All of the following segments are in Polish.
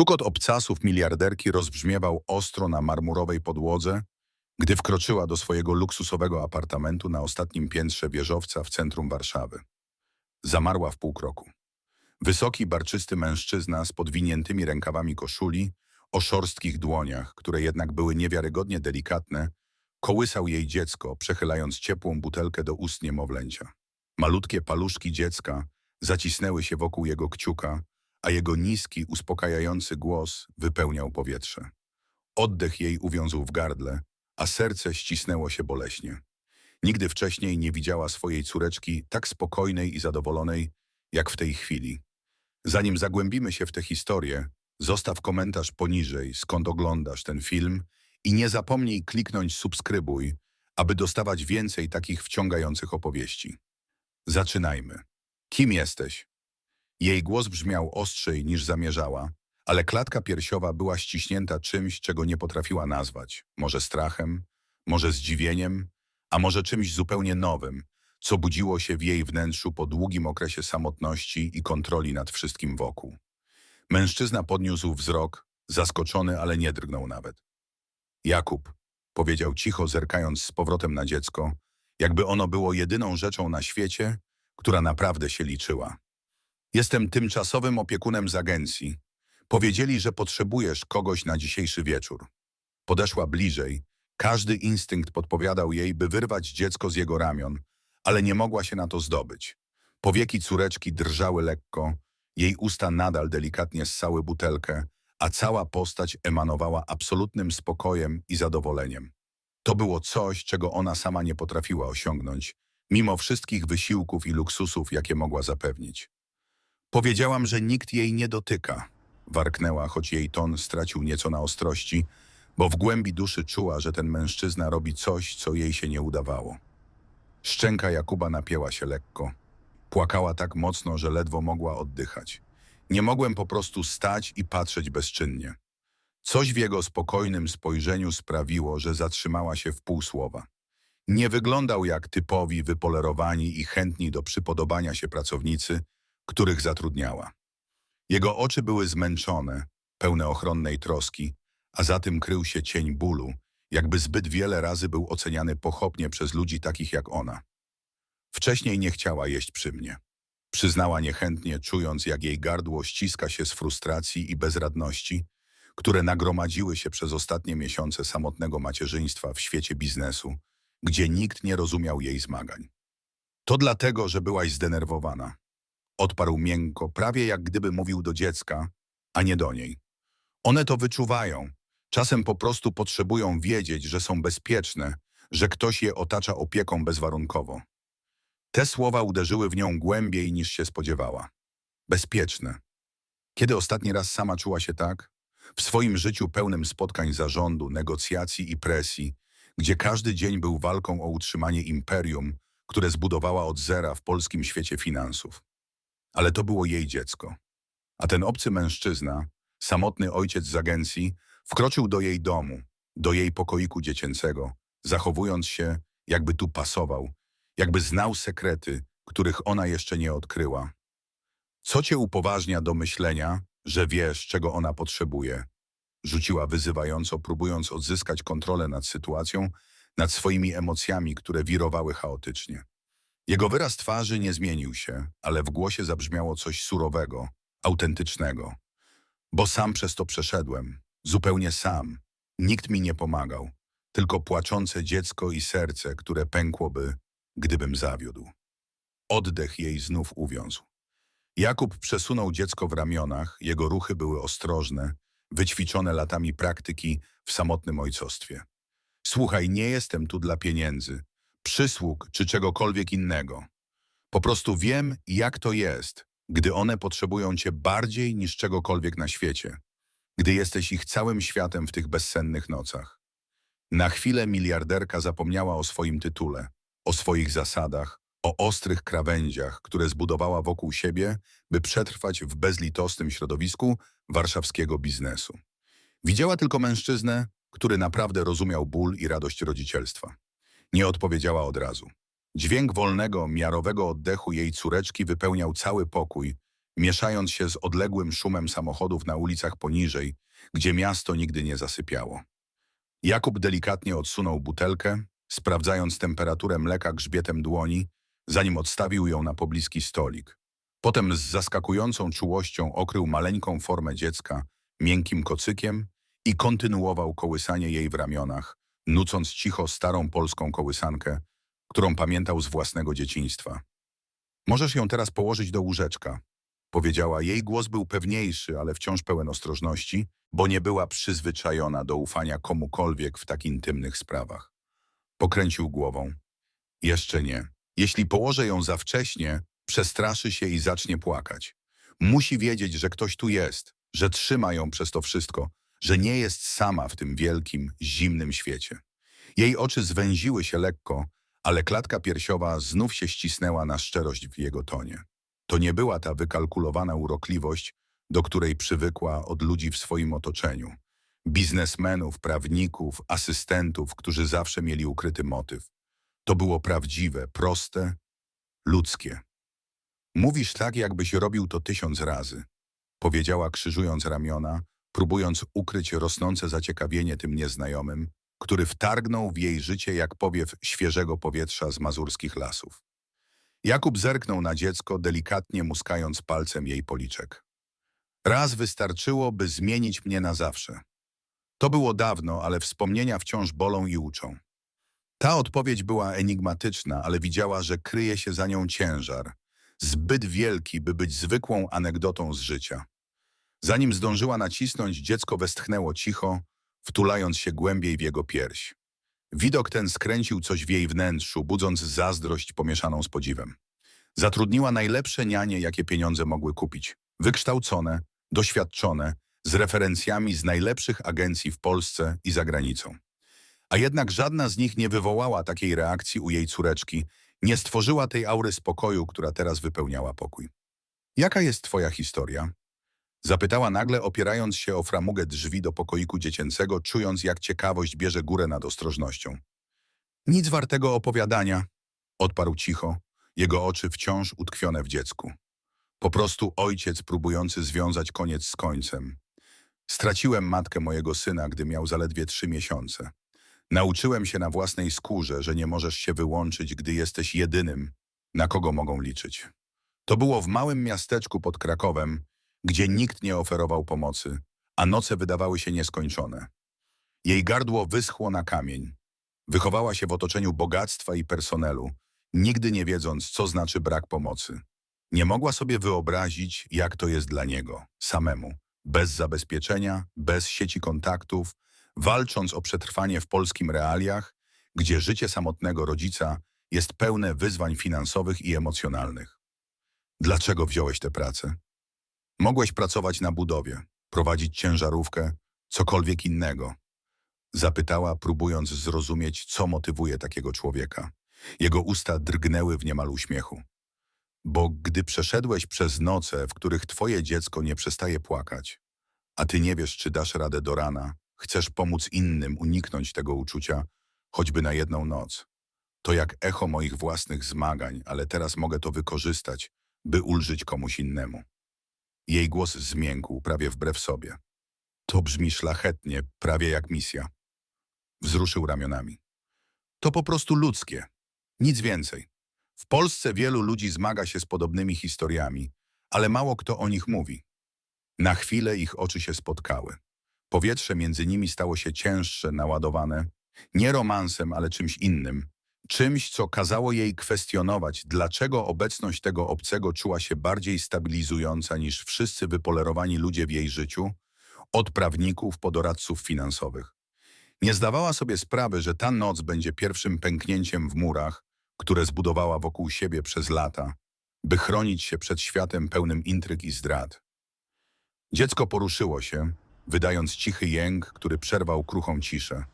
Stukot obcasów miliarderki rozbrzmiewał ostro na marmurowej podłodze, gdy wkroczyła do swojego luksusowego apartamentu na ostatnim piętrze wieżowca w centrum Warszawy. Zamarła w pół kroku. Wysoki, barczysty mężczyzna z podwiniętymi rękawami koszuli, o szorstkich dłoniach, które jednak były niewiarygodnie delikatne, kołysał jej dziecko, przechylając ciepłą butelkę do ust niemowlęcia. Malutkie paluszki dziecka zacisnęły się wokół jego kciuka, a jego niski, uspokajający głos wypełniał powietrze. Oddech jej uwiązł w gardle, a serce ścisnęło się boleśnie. Nigdy wcześniej nie widziała swojej córeczki tak spokojnej i zadowolonej, jak w tej chwili. Zanim zagłębimy się w tę historię, zostaw komentarz poniżej, skąd oglądasz ten film i nie zapomnij kliknąć subskrybuj, aby dostawać więcej takich wciągających opowieści. Zaczynajmy. Kim jesteś? Jej głos brzmiał ostrzej niż zamierzała, ale klatka piersiowa była ściśnięta czymś, czego nie potrafiła nazwać. Może strachem, może zdziwieniem, a może czymś zupełnie nowym, co budziło się w jej wnętrzu po długim okresie samotności i kontroli nad wszystkim wokół. Mężczyzna podniósł wzrok, zaskoczony, ale nie drgnął nawet. Jakub, powiedział cicho, zerkając z powrotem na dziecko, jakby ono było jedyną rzeczą na świecie, która naprawdę się liczyła. Jestem tymczasowym opiekunem z agencji. Powiedzieli, że potrzebujesz kogoś na dzisiejszy wieczór. Podeszła bliżej. Każdy instynkt podpowiadał jej, by wyrwać dziecko z jego ramion, ale nie mogła się na to zdobyć. Powieki córeczki drżały lekko, jej usta nadal delikatnie ssały butelkę, a cała postać emanowała absolutnym spokojem i zadowoleniem. To było coś, czego ona sama nie potrafiła osiągnąć, mimo wszystkich wysiłków i luksusów, jakie mogła zapewnić. Powiedziałam, że nikt jej nie dotyka. Warknęła, choć jej ton stracił nieco na ostrości, bo w głębi duszy czuła, że ten mężczyzna robi coś, co jej się nie udawało. Szczęka Jakuba napięła się lekko. Płakała tak mocno, że ledwo mogła oddychać. Nie mogłem po prostu stać i patrzeć bezczynnie. Coś w jego spokojnym spojrzeniu sprawiło, że zatrzymała się w pół słowa. Nie wyglądał jak typowi, wypolerowani i chętni do przypodobania się pracownicy, których zatrudniała. Jego oczy były zmęczone, pełne ochronnej troski, a za tym krył się cień bólu, jakby zbyt wiele razy był oceniany pochopnie przez ludzi takich jak ona. Wcześniej nie chciała jeść przy mnie. Przyznała niechętnie, czując jak jej gardło ściska się z frustracji i bezradności, które nagromadziły się przez ostatnie miesiące samotnego macierzyństwa w świecie biznesu, gdzie nikt nie rozumiał jej zmagań. To dlatego, że byłaś zdenerwowana. Odparł miękko, prawie jak gdyby mówił do dziecka, a nie do niej. One to wyczuwają. Czasem po prostu potrzebują wiedzieć, że są bezpieczne, że ktoś je otacza opieką bezwarunkowo. Te słowa uderzyły w nią głębiej niż się spodziewała. Bezpieczne. Kiedy ostatni raz sama czuła się tak? W swoim życiu pełnym spotkań zarządu, negocjacji i presji, gdzie każdy dzień był walką o utrzymanie imperium, które zbudowała od zera w polskim świecie finansów. Ale to było jej dziecko. A ten obcy mężczyzna, samotny ojciec z agencji, wkroczył do jej domu, do jej pokoiku dziecięcego, zachowując się, jakby tu pasował, jakby znał sekrety, których ona jeszcze nie odkryła. Co cię upoważnia do myślenia, że wiesz, czego ona potrzebuje? Rzuciła wyzywająco, próbując odzyskać kontrolę nad sytuacją, nad swoimi emocjami, które wirowały chaotycznie. Jego wyraz twarzy nie zmienił się, ale w głosie zabrzmiało coś surowego, autentycznego. Bo sam przez to przeszedłem, zupełnie sam. Nikt mi nie pomagał, tylko płaczące dziecko i serce, które pękłoby, gdybym zawiódł. Oddech jej znów uwiązł. Jakub przesunął dziecko w ramionach, jego ruchy były ostrożne, wyćwiczone latami praktyki w samotnym ojcostwie. Słuchaj, nie jestem tu dla pieniędzy, przysług czy czegokolwiek innego. Po prostu wiem, jak to jest, gdy one potrzebują cię bardziej niż czegokolwiek na świecie, gdy jesteś ich całym światem w tych bezsennych nocach. Na chwilę miliarderka zapomniała o swoim tytule, o swoich zasadach, o ostrych krawędziach, które zbudowała wokół siebie, by przetrwać w bezlitosnym środowisku warszawskiego biznesu. Widziała tylko mężczyznę, który naprawdę rozumiał ból i radość rodzicielstwa. Nie odpowiedziała od razu. Dźwięk wolnego, miarowego oddechu jej córeczki wypełniał cały pokój, mieszając się z odległym szumem samochodów na ulicach poniżej, gdzie miasto nigdy nie zasypiało. Jakub delikatnie odsunął butelkę, sprawdzając temperaturę mleka grzbietem dłoni, zanim odstawił ją na pobliski stolik. Potem z zaskakującą czułością okrył maleńką formę dziecka miękkim kocykiem i kontynuował kołysanie jej w ramionach, nucąc cicho starą polską kołysankę, którą pamiętał z własnego dzieciństwa. Możesz ją teraz położyć do łóżeczka, powiedziała. Jej głos był pewniejszy, ale wciąż pełen ostrożności, bo nie była przyzwyczajona do ufania komukolwiek w tak intymnych sprawach. Pokręcił głową. Jeszcze nie. Jeśli położę ją za wcześnie, przestraszy się i zacznie płakać. Musi wiedzieć, że ktoś tu jest, że trzyma ją przez to wszystko, że nie jest sama w tym wielkim, zimnym świecie. Jej oczy zwęziły się lekko, ale klatka piersiowa znów się ścisnęła na szczerość w jego tonie. To nie była ta wykalkulowana urokliwość, do której przywykła od ludzi w swoim otoczeniu. Biznesmenów, prawników, asystentów, którzy zawsze mieli ukryty motyw. To było prawdziwe, proste, ludzkie. Mówisz tak, jakbyś robił to tysiąc razy, powiedziała krzyżując ramiona, próbując ukryć rosnące zaciekawienie tym nieznajomym, który wtargnął w jej życie jak powiew świeżego powietrza z mazurskich lasów. Jakub zerknął na dziecko, delikatnie muskając palcem jej policzek. Raz wystarczyło, by zmienić mnie na zawsze. To było dawno, ale wspomnienia wciąż bolą i uczą. Ta odpowiedź była enigmatyczna, ale widziała, że kryje się za nią ciężar, zbyt wielki, by być zwykłą anegdotą z życia. Zanim zdążyła nacisnąć, dziecko westchnęło cicho, wtulając się głębiej w jego pierś. Widok ten skręcił coś w jej wnętrzu, budząc zazdrość pomieszaną z podziwem. Zatrudniła najlepsze nianie, jakie pieniądze mogły kupić. Wykształcone, doświadczone, z referencjami z najlepszych agencji w Polsce i za granicą. A jednak żadna z nich nie wywołała takiej reakcji u jej córeczki, nie stworzyła tej aury spokoju, która teraz wypełniała pokój. Jaka jest twoja historia? Zapytała nagle, opierając się o framugę drzwi do pokoiku dziecięcego, czując jak ciekawość bierze górę nad ostrożnością. Nic wartego opowiadania, odparł cicho, jego oczy wciąż utkwione w dziecku. Po prostu ojciec próbujący związać koniec z końcem. Straciłem matkę mojego syna, gdy miał zaledwie trzy miesiące. Nauczyłem się na własnej skórze, że nie możesz się wyłączyć, gdy jesteś jedynym, na kogo mogą liczyć. To było w małym miasteczku pod Krakowem, gdzie nikt nie oferował pomocy, a noce wydawały się nieskończone. Jej gardło wyschło na kamień. Wychowała się w otoczeniu bogactwa i personelu, nigdy nie wiedząc, co znaczy brak pomocy. Nie mogła sobie wyobrazić, jak to jest dla niego, samemu, bez zabezpieczenia, bez sieci kontaktów, walcząc o przetrwanie w polskim realiach, gdzie życie samotnego rodzica jest pełne wyzwań finansowych i emocjonalnych. Dlaczego wziąłeś tę pracę? Mogłeś pracować na budowie, prowadzić ciężarówkę, cokolwiek innego. Zapytała, próbując zrozumieć, co motywuje takiego człowieka. Jego usta drgnęły w niemal uśmiechu. Bo gdy przeszedłeś przez noce, w których twoje dziecko nie przestaje płakać, a ty nie wiesz, czy dasz radę do rana, chcesz pomóc innym uniknąć tego uczucia, choćby na jedną noc. To jak echo moich własnych zmagań, ale teraz mogę to wykorzystać, by ulżyć komuś innemu. Jej głos zmiękł, prawie wbrew sobie. To brzmi szlachetnie, prawie jak misja. Wzruszył ramionami. To po prostu ludzkie. Nic więcej. W Polsce wielu ludzi zmaga się z podobnymi historiami, ale mało kto o nich mówi. Na chwilę ich oczy się spotkały. Powietrze między nimi stało się cięższe, naładowane, nie romansem, ale czymś innym, czymś, co kazało jej kwestionować, dlaczego obecność tego obcego czuła się bardziej stabilizująca niż wszyscy wypolerowani ludzie w jej życiu, od prawników po doradców finansowych. Nie zdawała sobie sprawy, że ta noc będzie pierwszym pęknięciem w murach, które zbudowała wokół siebie przez lata, by chronić się przed światem pełnym intryg i zdrad. Dziecko poruszyło się, wydając cichy jęk, który przerwał kruchą ciszę.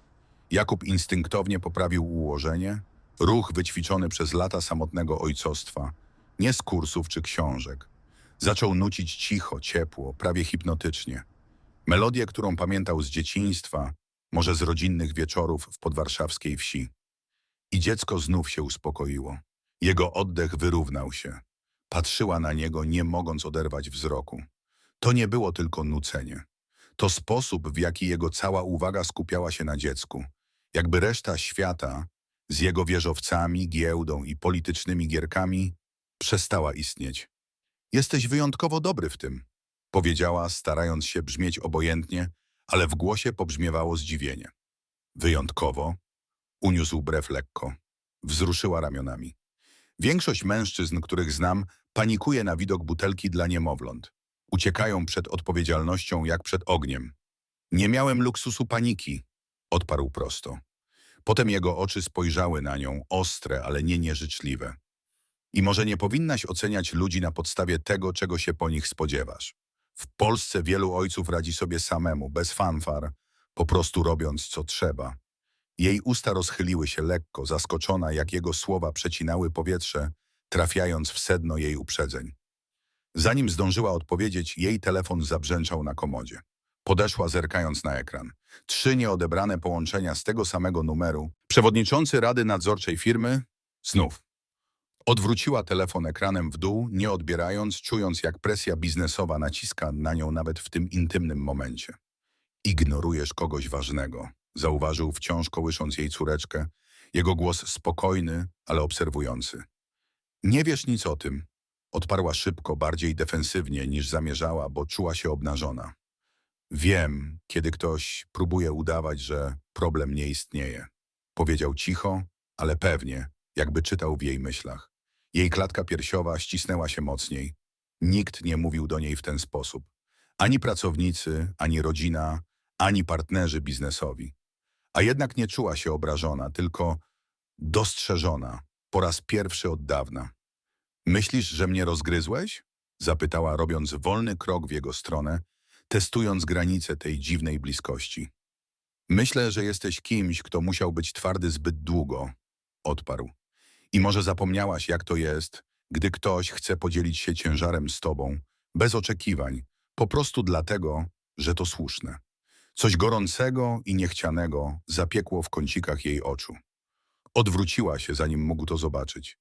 Jakub instynktownie poprawił ułożenie, ruch wyćwiczony przez lata samotnego ojcostwa, nie z kursów czy książek. Zaczął nucić cicho, ciepło, prawie hipnotycznie. Melodię, którą pamiętał z dzieciństwa, może z rodzinnych wieczorów w podwarszawskiej wsi. I dziecko znów się uspokoiło. Jego oddech wyrównał się. Patrzyła na niego, nie mogąc oderwać wzroku. To nie było tylko nucenie. To sposób, w jaki jego cała uwaga skupiała się na dziecku. Jakby reszta świata z jego wieżowcami, giełdą i politycznymi gierkami przestała istnieć. Jesteś wyjątkowo dobry w tym, powiedziała, starając się brzmieć obojętnie, ale w głosie pobrzmiewało zdziwienie. Wyjątkowo? Uniósł brew lekko. Wzruszyła ramionami. Większość mężczyzn, których znam, panikuje na widok butelki dla niemowląt. Uciekają przed odpowiedzialnością jak przed ogniem. Nie miałem luksusu paniki, odparł prosto. Potem jego oczy spojrzały na nią, ostre, ale nie nieżyczliwe. I może nie powinnaś oceniać ludzi na podstawie tego, czego się po nich spodziewasz. W Polsce wielu ojców radzi sobie samemu, bez fanfar, po prostu robiąc co trzeba. Jej usta rozchyliły się lekko, zaskoczona, jak jego słowa przecinały powietrze, trafiając w sedno jej uprzedzeń. Zanim zdążyła odpowiedzieć, jej telefon zabrzęczał na komodzie. Podeszła zerkając na ekran. Trzy nieodebrane połączenia z tego samego numeru. Przewodniczący Rady Nadzorczej firmy? Znów. Odwróciła telefon ekranem w dół, nie odbierając, czując jak presja biznesowa naciska na nią nawet w tym intymnym momencie. Ignorujesz kogoś ważnego, zauważył wciąż kołysząc jej córeczkę, jego głos spokojny, ale obserwujący. Nie wiesz nic o tym, odparła szybko, bardziej defensywnie niż zamierzała, bo czuła się obnażona. Wiem, kiedy ktoś próbuje udawać, że problem nie istnieje. Powiedział cicho, ale pewnie, jakby czytał w jej myślach. Jej klatka piersiowa ścisnęła się mocniej. Nikt nie mówił do niej w ten sposób. Ani pracownicy, ani rodzina, ani partnerzy biznesowi. A jednak nie czuła się obrażona, tylko dostrzeżona, po raz pierwszy od dawna. Myślisz, że mnie rozgryzłeś? Zapytała, robiąc wolny krok w jego stronę, testując granice tej dziwnej bliskości. Myślę, że jesteś kimś, kto musiał być twardy zbyt długo, odparł. I może zapomniałaś, jak to jest, gdy ktoś chce podzielić się ciężarem z tobą, bez oczekiwań, po prostu dlatego, że to słuszne. Coś gorącego i niechcianego zapiekło w kącikach jej oczu. Odwróciła się, zanim mógł to zobaczyć.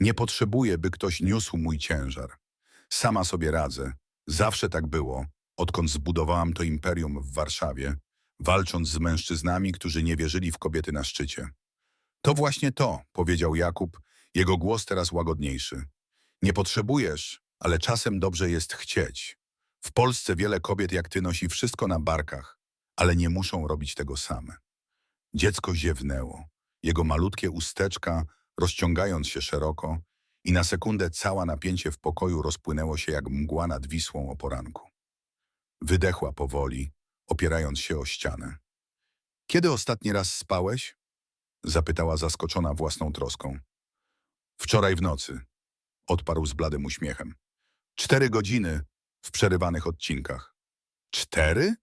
Nie potrzebuję, by ktoś niósł mój ciężar. Sama sobie radzę. Zawsze tak było, odkąd zbudowałam to imperium w Warszawie, walcząc z mężczyznami, którzy nie wierzyli w kobiety na szczycie. To właśnie to, powiedział Jakub, jego głos teraz łagodniejszy. Nie potrzebujesz, ale czasem dobrze jest chcieć. W Polsce wiele kobiet jak ty nosi wszystko na barkach, ale nie muszą robić tego same. Dziecko ziewnęło. Jego malutkie usteczka, rozciągając się szeroko, i na sekundę całe napięcie w pokoju rozpłynęło się jak mgła nad Wisłą o poranku. Wydechła powoli, opierając się o ścianę. Kiedy ostatni raz spałeś? Zapytała zaskoczona własną troską. Wczoraj w nocy, odparł z bladym uśmiechem. Cztery godziny w przerywanych odcinkach. Cztery?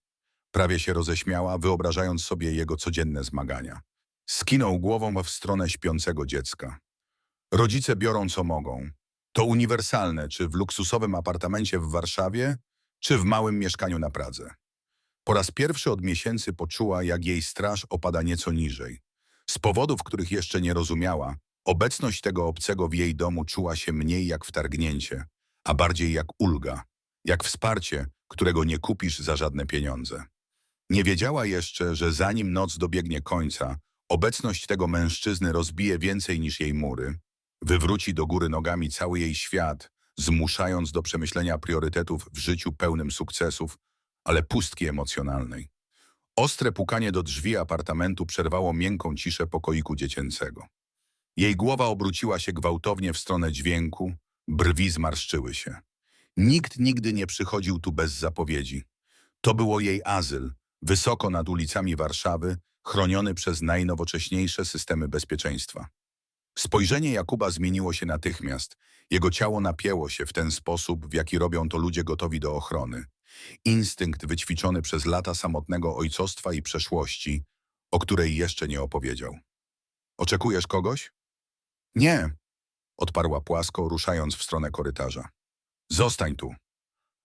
Prawie się roześmiała, wyobrażając sobie jego codzienne zmagania. Skinął głową w stronę śpiącego dziecka. Rodzice biorą co mogą. To uniwersalne, czy w luksusowym apartamencie w Warszawie, czy w małym mieszkaniu na Pradze. Po raz pierwszy od miesięcy poczuła, jak jej straż opada nieco niżej. Z powodów, których jeszcze nie rozumiała, obecność tego obcego w jej domu czuła się mniej jak wtargnięcie, a bardziej jak ulga, jak wsparcie, którego nie kupisz za żadne pieniądze. Nie wiedziała jeszcze, że zanim noc dobiegnie końca, obecność tego mężczyzny rozbije więcej niż jej mury, wywróci do góry nogami cały jej świat, zmuszając do przemyślenia priorytetów w życiu pełnym sukcesów, ale pustki emocjonalnej. Ostre pukanie do drzwi apartamentu przerwało miękką ciszę pokoiku dziecięcego. Jej głowa obróciła się gwałtownie w stronę dźwięku, brwi zmarszczyły się. Nikt nigdy nie przychodził tu bez zapowiedzi. To było jej azyl, wysoko nad ulicami Warszawy, chroniony przez najnowocześniejsze systemy bezpieczeństwa. Spojrzenie Jakuba zmieniło się natychmiast. Jego ciało napięło się w ten sposób, w jaki robią to ludzie gotowi do ochrony. Instynkt wyćwiczony przez lata samotnego ojcostwa i przeszłości, o której jeszcze nie opowiedział. Oczekujesz kogoś? Nie, odparła płasko, ruszając w stronę korytarza. Zostań tu.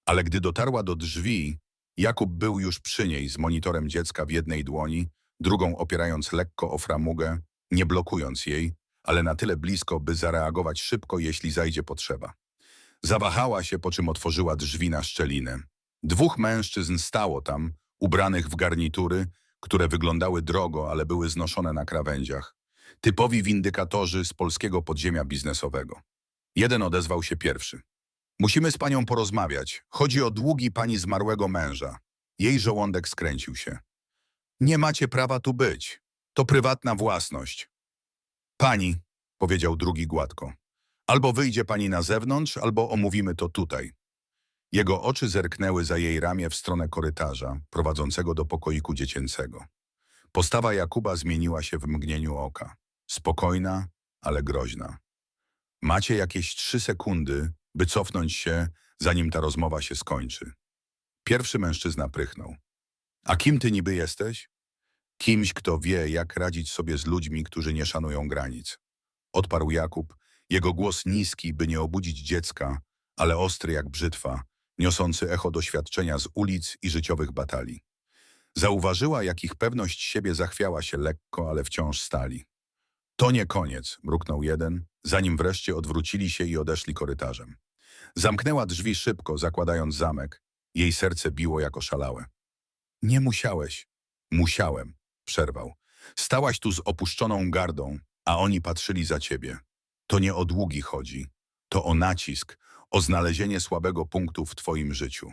Ale gdy dotarła do drzwi, Jakub był już przy niej z monitorem dziecka w jednej dłoni, drugą opierając lekko o framugę, nie blokując jej, ale na tyle blisko, by zareagować szybko, jeśli zajdzie potrzeba. Zawahała się, po czym otworzyła drzwi na szczelinę. Dwóch mężczyzn stało tam, ubranych w garnitury, które wyglądały drogo, ale były znoszone na krawędziach. Typowi windykatorzy z polskiego podziemia biznesowego. Jeden odezwał się pierwszy. Musimy z panią porozmawiać. Chodzi o długi pani zmarłego męża. Jej żołądek skręcił się. Nie macie prawa tu być. To prywatna własność. Pani, powiedział drugi gładko. Albo wyjdzie pani na zewnątrz, albo omówimy to tutaj. Jego oczy zerknęły za jej ramię w stronę korytarza, prowadzącego do pokoiku dziecięcego. Postawa Jakuba zmieniła się w mgnieniu oka. Spokojna, ale groźna. Macie jakieś trzy sekundy, by cofnąć się, zanim ta rozmowa się skończy. Pierwszy mężczyzna prychnął. A kim ty niby jesteś? Kimś, kto wie, jak radzić sobie z ludźmi, którzy nie szanują granic. Odparł Jakub, jego głos niski, by nie obudzić dziecka, ale ostry jak brzytwa, niosący echo doświadczenia z ulic i życiowych batalii. Zauważyła, jak ich pewność siebie zachwiała się lekko, ale wciąż stali. To nie koniec, mruknął jeden, zanim wreszcie odwrócili się i odeszli korytarzem. Zamknęła drzwi szybko, zakładając zamek. Jej serce biło jak oszalałe. Nie musiałeś. Musiałem, przerwał. Stałaś tu z opuszczoną gardą, a oni patrzyli za ciebie. To nie o długi chodzi. To o nacisk, o znalezienie słabego punktu w twoim życiu.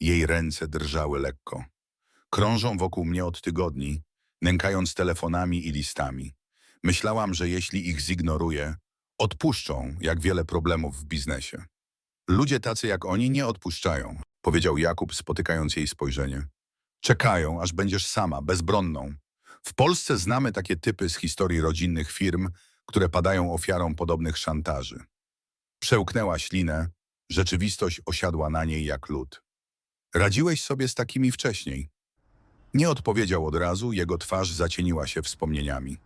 Jej ręce drżały lekko. Krążą wokół mnie od tygodni, nękając telefonami i listami. Myślałam, że jeśli ich zignoruję, odpuszczą, jak wiele problemów w biznesie. Ludzie tacy jak oni nie odpuszczają, powiedział Jakub, spotykając jej spojrzenie. Czekają, aż będziesz sama, bezbronną. W Polsce znamy takie typy z historii rodzinnych firm, które padają ofiarą podobnych szantaży. Przełknęła ślinę, rzeczywistość osiadła na niej jak lód. Radziłeś sobie z takimi wcześniej. Nie odpowiedział od razu, jego twarz zacieniła się wspomnieniami.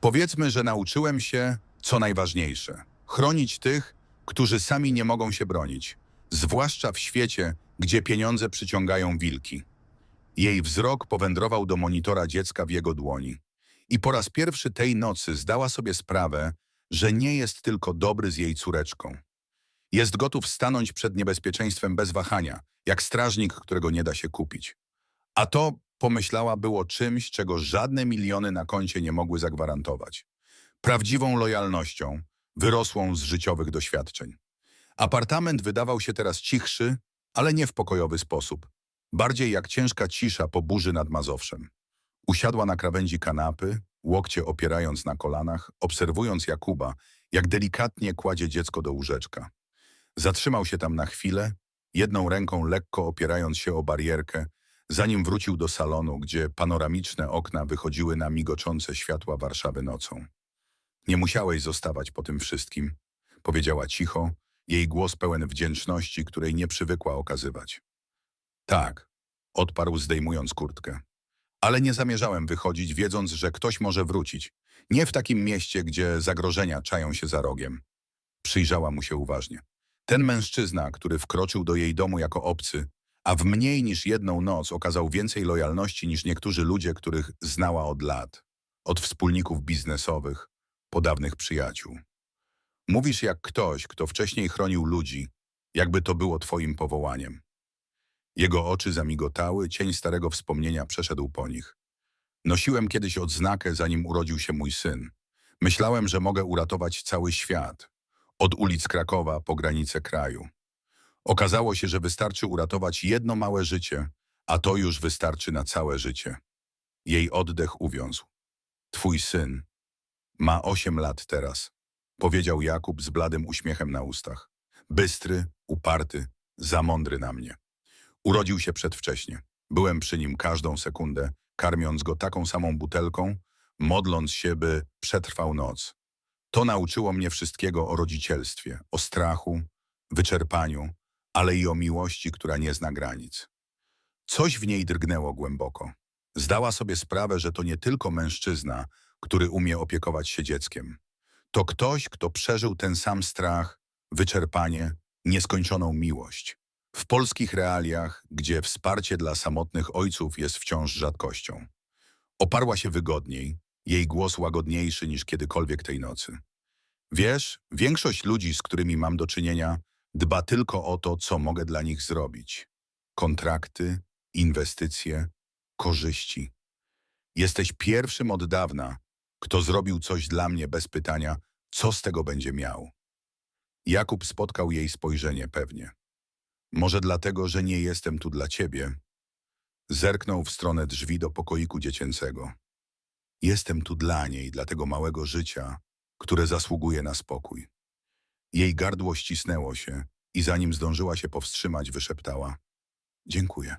Powiedzmy, że nauczyłem się, co najważniejsze, chronić tych, którzy sami nie mogą się bronić, zwłaszcza w świecie, gdzie pieniądze przyciągają wilki. Jej wzrok powędrował do monitora dziecka w jego dłoni. I po raz pierwszy tej nocy zdała sobie sprawę, że nie jest tylko dobry z jej córeczką. Jest gotów stanąć przed niebezpieczeństwem bez wahania, jak strażnik, którego nie da się kupić. A to, pomyślała, było czymś, czego żadne miliony na koncie nie mogły zagwarantować. Prawdziwą lojalnością, wyrosłą z życiowych doświadczeń. Apartament wydawał się teraz cichszy, ale nie w pokojowy sposób. Bardziej jak ciężka cisza po burzy nad Mazowszem. Usiadła na krawędzi kanapy, łokcie opierając na kolanach, obserwując Jakuba, jak delikatnie kładzie dziecko do łóżeczka. Zatrzymał się tam na chwilę, jedną ręką lekko opierając się o barierkę, zanim wrócił do salonu, gdzie panoramiczne okna wychodziły na migoczące światła Warszawy nocą. Nie musiałeś zostawać po tym wszystkim, powiedziała cicho, jej głos pełen wdzięczności, której nie przywykła okazywać. Tak, odparł zdejmując kurtkę. Ale nie zamierzałem wychodzić, wiedząc, że ktoś może wrócić. Nie w takim mieście, gdzie zagrożenia czają się za rogiem. Przyjrzała mu się uważnie. Ten mężczyzna, który wkroczył do jej domu jako obcy, a w mniej niż jedną noc okazał więcej lojalności niż niektórzy ludzie, których znała od lat. Od wspólników biznesowych, po dawnych przyjaciół. Mówisz jak ktoś, kto wcześniej chronił ludzi, jakby to było twoim powołaniem. Jego oczy zamigotały, cień starego wspomnienia przeszedł po nich. Nosiłem kiedyś odznakę, zanim urodził się mój syn. Myślałem, że mogę uratować cały świat. Od ulic Krakowa po granice kraju. Okazało się, że wystarczy uratować jedno małe życie, a to już wystarczy na całe życie. Jej oddech uwiązł. Twój syn ma osiem lat teraz, powiedział Jakub z bladym uśmiechem na ustach. Bystry, uparty, za mądry na mnie. Urodził się przedwcześnie. Byłem przy nim każdą sekundę, karmiąc go taką samą butelką, modląc się, by przetrwał noc. To nauczyło mnie wszystkiego o rodzicielstwie, o strachu, wyczerpaniu, ale i o miłości, która nie zna granic. Coś w niej drgnęło głęboko. Zdała sobie sprawę, że to nie tylko mężczyzna, który umie opiekować się dzieckiem. To ktoś, kto przeżył ten sam strach, wyczerpanie, nieskończoną miłość. W polskich realiach, gdzie wsparcie dla samotnych ojców jest wciąż rzadkością. Oparła się wygodniej, jej głos łagodniejszy niż kiedykolwiek tej nocy. Wiesz, większość ludzi, z którymi mam do czynienia, Dba tylko o to, co mogę dla nich zrobić. Kontrakty, inwestycje, korzyści. Jesteś pierwszym od dawna, kto zrobił coś dla mnie bez pytania, co z tego będzie miał. Jakub spotkał jej spojrzenie pewnie. Może dlatego, że nie jestem tu dla ciebie. Zerknął w stronę drzwi do pokoiku dziecięcego. Jestem tu dla niej, dla tego małego życia, które zasługuje na spokój. Jej gardło ścisnęło się i zanim zdążyła się powstrzymać, wyszeptała. Dziękuję.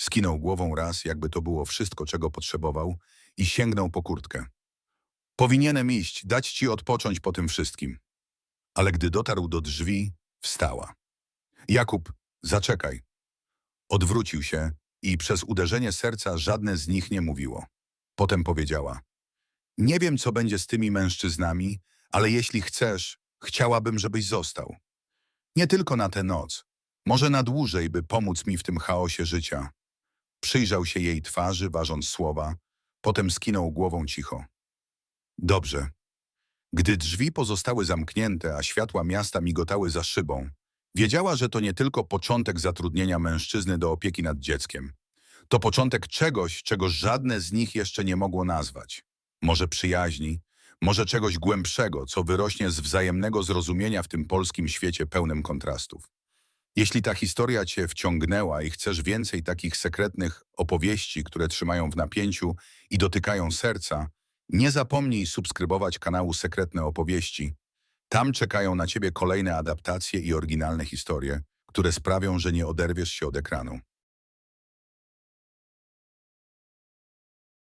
Skinął głową raz, jakby to było wszystko, czego potrzebował i sięgnął po kurtkę. Powinienem iść, dać ci odpocząć po tym wszystkim. Ale gdy dotarł do drzwi, wstała. Jakub, zaczekaj. Odwrócił się i przez uderzenie serca żadne z nich nie mówiło. Potem powiedziała. Nie wiem, co będzie z tymi mężczyznami, ale jeśli chcesz, chciałabym, żebyś został. Nie tylko na tę noc, może na dłużej, by pomóc mi w tym chaosie życia. Przyjrzał się jej twarzy, ważąc słowa, potem skinął głową cicho. Dobrze. Gdy drzwi pozostały zamknięte, a światła miasta migotały za szybą, wiedziała, że to nie tylko początek zatrudnienia mężczyzny do opieki nad dzieckiem. To początek czegoś, czego żadne z nich jeszcze nie mogło nazwać. Może przyjaźni, może czegoś głębszego, co wyrośnie z wzajemnego zrozumienia w tym polskim świecie pełnym kontrastów. Jeśli ta historia cię wciągnęła i chcesz więcej takich sekretnych opowieści, które trzymają w napięciu i dotykają serca, nie zapomnij subskrybować kanału Sekretne Opowieści. Tam czekają na ciebie kolejne adaptacje i oryginalne historie, które sprawią, że nie oderwiesz się od ekranu.